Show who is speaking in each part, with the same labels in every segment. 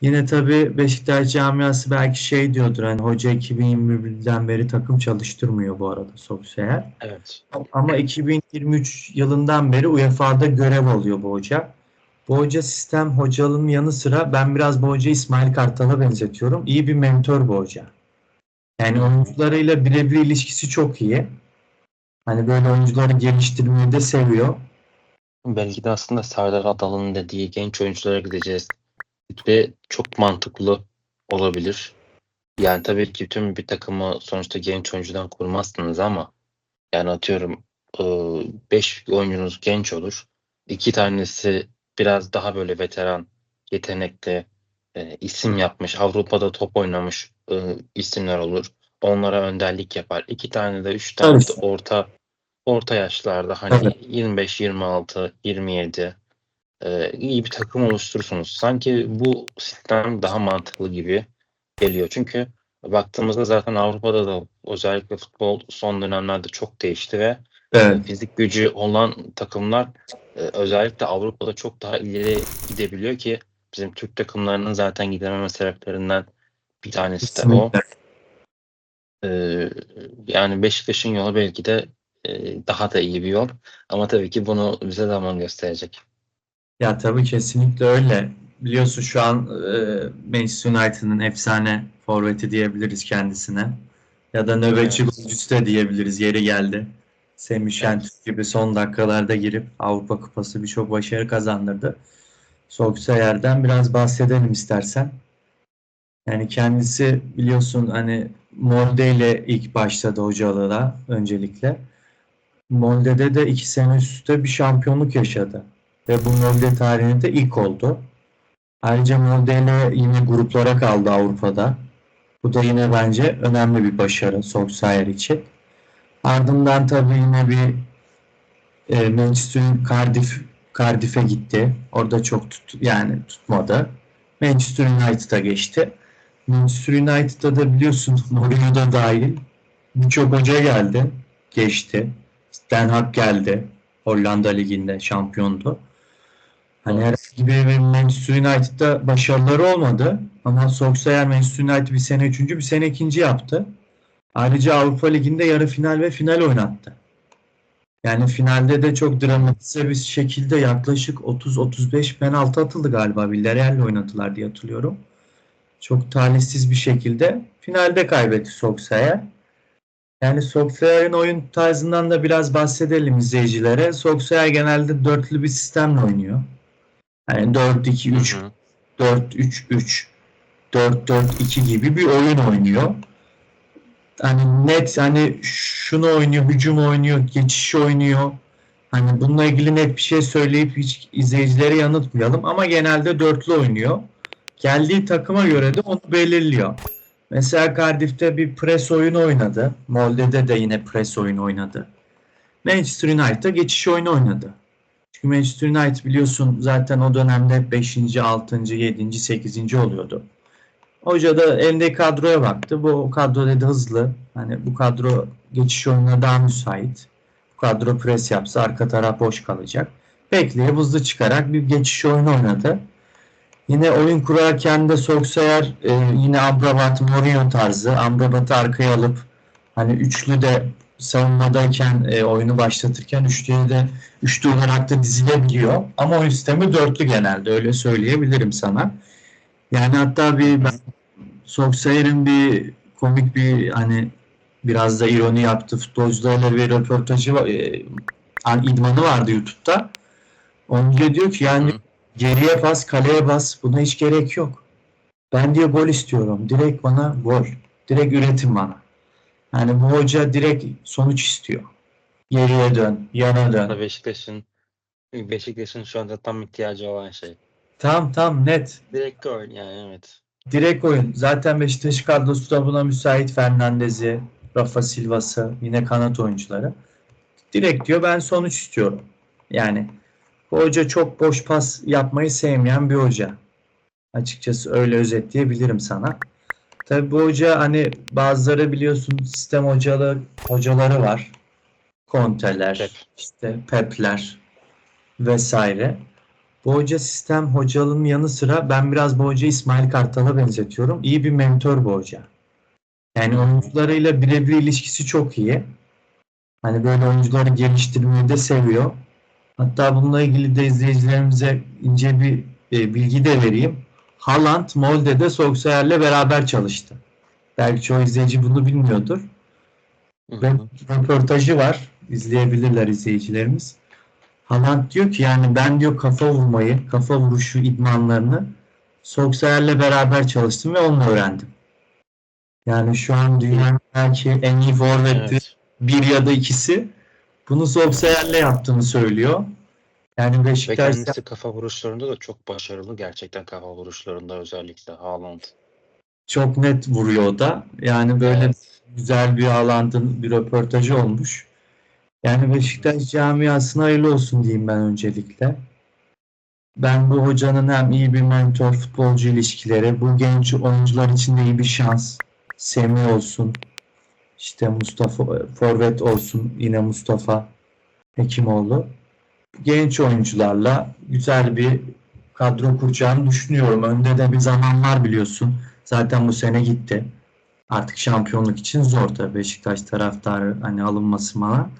Speaker 1: Yine tabii Beşiktaş camiası belki şey diyordur hani hoca 2021'den beri takım çalıştırmıyor bu arada Solskjaer.
Speaker 2: Evet.
Speaker 1: Ama 2023 yılından beri UEFA'da görev alıyor bu hoca. Bu hoca sistem hocalığının yanı sıra ben biraz bu hocayı İsmail Kartal'a benzetiyorum. İyi bir mentor bu hoca. Yani oyuncularıyla birebir ilişkisi çok iyi. Hani böyle oyuncuları geliştirmeyi de seviyor.
Speaker 2: Belki de aslında Serdar Adalı'nın dediği genç oyunculara gideceğiz. Ve çok mantıklı olabilir. Yani tabii ki tüm bir takımı sonuçta genç oyuncudan kurmazsınız ama yani atıyorum 5 oyuncunuz genç olur. İki tanesi biraz daha böyle veteran, yetenekli, e, isim yapmış, Avrupa'da top oynamış e, isimler olur. Onlara önderlik yapar. İki tane de üç tane de orta orta yaşlarda hani
Speaker 1: Evet.
Speaker 2: 25, 26, 27 e, iyi bir takım oluşturursunuz. Sanki bu sistem daha mantıklı gibi geliyor. Çünkü baktığımızda zaten Avrupa'da da özellikle futbol son dönemlerde çok değişti ve
Speaker 1: Evet.
Speaker 2: fizik gücü olan takımlar e, özellikle Avrupa'da çok daha ileri gidebiliyor ki bizim Türk takımlarının zaten gidememe sebeplerinden bir tanesi de o.
Speaker 1: Kesinlikle.
Speaker 2: E, yani Beşiktaş'ın yolu belki de e, daha da iyi bir yol. Ama tabii ki bunu bize zaman gösterecek.
Speaker 1: Ya tabii kesinlikle öyle. Biliyorsun şu an e, Manchester United'ın efsane forveti diyebiliriz kendisine. Ya da nöbetçi
Speaker 2: Evet.
Speaker 1: golcüsü de diyebiliriz. Yeri geldi. Semih Şentürk gibi son dakikalarda girip Avrupa Kupası birçok başarı kazandırdı. Solskjaer'den biraz bahsedelim istersen. Yani kendisi biliyorsun hani Molde ile ilk başladı hocalığına öncelikle. Molde'de de iki sene üst üste bir şampiyonluk yaşadı. Ve bu Molde tarihinde ilk oldu. Ayrıca Molde ile yine gruplara kaldı Avrupa'da. Bu da yine bence önemli bir başarı Solskjaer için. Ardından tabii yine bir e, Manchester Cardiff Cardiff'e gitti. Orada çok tut, yani tutmadı. Manchester United'a geçti. Manchester United'da da biliyorsun Mourinho da dahil birçok hoca geldi, geçti. Den Haag geldi. Hollanda Ligi'nde şampiyondu. Hani herhangi bir Manchester United'da başarıları olmadı. Ama Solskjaer Manchester United bir sene üçüncü, bir sene ikinci yaptı. Ayrıca Avrupa Ligi'nde yarı final ve final oynattı. Yani finalde de çok dramatize bir şekilde yaklaşık 30-35 penaltı atıldı galiba. Villarreal'le oynadılar diye hatırlıyorum. Çok talihsiz bir şekilde finalde kaybetti Solskjaer. Yani Solskjaer'in oyun tarzından da biraz bahsedelim izleyicilere. Solskjaer genelde dörtlü bir sistemle oynuyor. Yani 4-2-3,
Speaker 2: Hı hı.
Speaker 1: 4-3-3, 4-4-2 gibi bir oyun oynuyor. Hani net hani şunu oynuyor, hücum oynuyor, geçiş oynuyor. Hani bununla ilgili net bir şey söyleyip hiç izleyicilere yanıltmayalım ama genelde dörtlü oynuyor. Geldiği takıma göre de onu belirliyor. Mesela Cardiff'te bir pres oyunu oynadı. Molde'de de yine pres oyunu oynadı. Manchester United'da geçiş oyunu oynadı. Çünkü Manchester United biliyorsun zaten o dönemde 5. 6. 7. 8. oluyordu. Hoca da elindeki kadroya baktı. Bu kadro dedi hızlı. Hani bu kadro geçiş oyununa daha müsait. Bu kadro pres yapsa arka taraf boş kalacak. Bekleyip hızlı çıkarak bir geçiş oyunu oynadı. Yine oyun kurarken de Solskjaer e, yine Amrabat Mourinho tarzı. Amrabat'ı arkaya alıp hani üçlü de savunmadayken e, oyunu başlatırken üçlüye de üçlü olarak da dizilebiliyor. Ama oyun sistemi dörtlü genelde öyle söyleyebilirim sana. Yani hatta bir ben Solskjaer'in bir komik bir hani biraz da ironi yaptı futbolcularla bir röportajı e, an- idmanı vardı YouTube'da. Onca diyor ki yani
Speaker 2: Hı.
Speaker 1: geriye bas, kaleye bas. Buna hiç gerek yok. Ben diyor gol istiyorum. Direkt bana gol. Direkt üretim bana. Yani bu hoca direkt sonuç istiyor. Geriye dön, yana dön.
Speaker 2: Beşiktaş'ın Beşiktaş'ın şu anda tam ihtiyacı olan şey.
Speaker 1: Tam tam net.
Speaker 2: Direkt gol yani evet.
Speaker 1: Direkt oyun. Zaten Beşiktaş kadrosu da buna müsait. Fernandez'i, Rafa Silva'sı, yine kanat oyuncuları. Direkt diyor ben sonuç istiyorum. Yani bu hoca çok boş pas yapmayı sevmeyen bir hoca. Açıkçası öyle özetleyebilirim sana. Tabii bu hoca hani bazıları biliyorsun sistem hocalı hocaları var. Konteler,
Speaker 2: Pep.
Speaker 1: işte Pepler vesaire. Bu hoca sistem hocalığının yanı sıra ben biraz bu hocayı İsmail Kartal'a benzetiyorum. İyi bir mentor bu hoca. Yani oyuncularıyla birebir ilişkisi çok iyi. Hani böyle oyuncuları geliştirmeyi de seviyor. Hatta bununla ilgili de izleyicilerimize ince bir e, bilgi de vereyim. Haaland Molde'de Solskjaer'le beraber çalıştı. Belki çoğu izleyici bunu bilmiyordur.
Speaker 2: Hı.
Speaker 1: röportajı var. İzleyebilirler izleyicilerimiz. Haaland diyor ki yani ben diyor kafa vurmayı, kafa vuruşu idmanlarını Solskjaer'le beraber çalıştım ve onunla öğrendim. Yani şu an dünyanın belki en iyi forveti
Speaker 2: Evet.
Speaker 1: bir ya da ikisi bunu Solskjaer'le yaptığını söylüyor. Yani
Speaker 2: Ve
Speaker 1: Beşiktaş
Speaker 2: kendisi kafa vuruşlarında da çok başarılı. Gerçekten kafa vuruşlarında özellikle Haaland.
Speaker 1: çok net vuruyor o da. Yani böyle
Speaker 2: Evet.
Speaker 1: güzel bir Haaland'ın bir röportajı olmuş. Yani Beşiktaş camiasına hayırlı olsun diyeyim ben öncelikle. Ben bu hocanın hem iyi bir mentor futbolcu ilişkileri, bu genç oyuncular için de iyi bir şans. Semih olsun, işte Mustafa Forvet olsun, yine Mustafa Hekimoğlu. Genç oyuncularla güzel bir kadro kuracağını düşünüyorum. Önde de bir zaman var biliyorsun. Zaten bu sene gitti. Artık şampiyonluk için zor tabii Beşiktaş taraftarı hani alınması falan.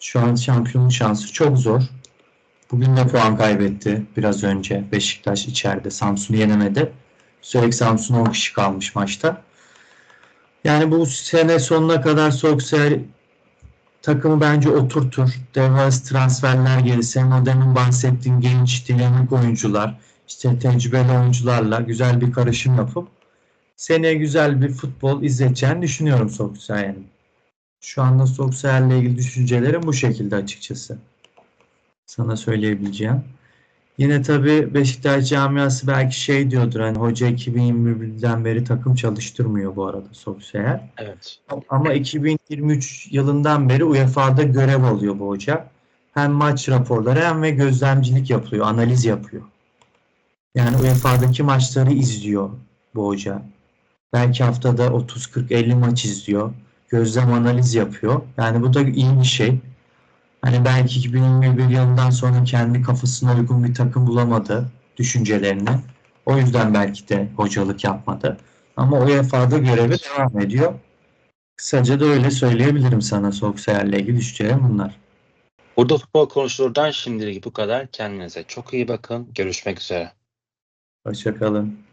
Speaker 1: Şu an şampiyonluk şansı çok zor. Bugün de puan kaybetti biraz önce Beşiktaş içeride. Samsun'u yenemedi. Sürekli Samsun 10 kişi kalmış maçta. Yani bu sene sonuna kadar Solskjaer takımı bence oturtur. Devasa transferler gelirse hem o demin bahsettiğim genç dinamik oyuncular, işte tecrübeli oyuncularla güzel bir karışım yapıp seneye güzel bir futbol izleteceğini düşünüyorum Solskjaer'in. Şu anda Solskjaer'le ilgili düşüncelerim bu şekilde açıkçası. Sana söyleyebileceğim. Yine tabii Beşiktaş camiası belki şey diyordur hani hoca 2021'den beri takım çalıştırmıyor bu arada Solskjaer.
Speaker 2: Evet.
Speaker 1: Ama 2023 yılından beri UEFA'da görev alıyor bu hoca. Hem maç raporları hem ve gözlemcilik yapıyor, analiz yapıyor. Yani UEFA'daki maçları izliyor bu hoca. Belki haftada 30 40 50 maç izliyor. Gözlem analiz yapıyor. Yani bu da iyi bir şey. Hani belki 2021 yılından sonra kendi kafasına uygun bir takım bulamadı düşüncelerini. O yüzden belki de hocalık yapmadı. Ama UEFA'da görevi devam ediyor. Kısaca da öyle söyleyebilirim sana Solskjaer'le ilgili düşüncelerim bunlar.
Speaker 2: Burada futbol konuşulurdan şimdilik bu kadar. Kendinize çok iyi bakın. Görüşmek üzere.
Speaker 1: Hoşçakalın.